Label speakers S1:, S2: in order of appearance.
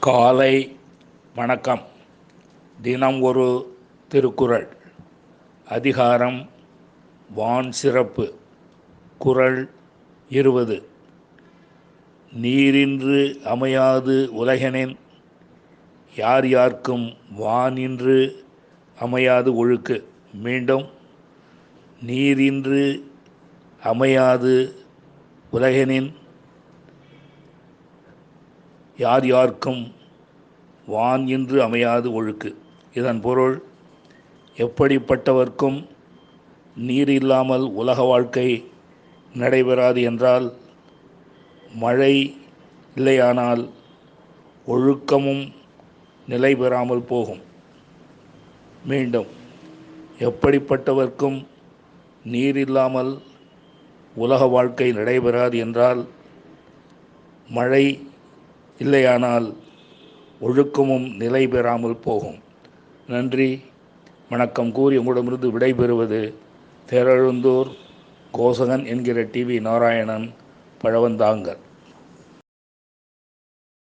S1: காலை வணக்கம். தினம் ஒரு திருக்குறள். அதிகாரம் வான் சிறப்பு. குறள் இருபது. நீரின்று அமையாது உலகனின். யார் யார்க்கும் வானின்று அமையாது ஒழுக்கு. மீண்டும் நீரின்று அமையாது உலகனின். யார் யாருக்கும் வான் என்று அமையாது ஒழுக்கு. இதன் பொருள் எப்படிப்பட்டவர்க்கும் நீர் இல்லாமல் உலக வாழ்க்கை நடைபெறாது என்றால் மழை இல்லையானால் ஒழுக்கமும் நிலை பெறாமல் போகும். மீண்டும் எப்படிப்பட்டவர்க்கும் நீர் இல்லாமல் உலக வாழ்க்கை நடைபெறாது என்றால் மழை இல்லையானால் ஒழுக்கமும் நிலை பெறாமல் போகும். நன்றி. வணக்கம் கூறி உங்களிடமிருந்து விடைபெறுவது தேரழுந்தூர் கோசகன் என்கிற டிவி நாராயணன் பழவந்தாங்கல்.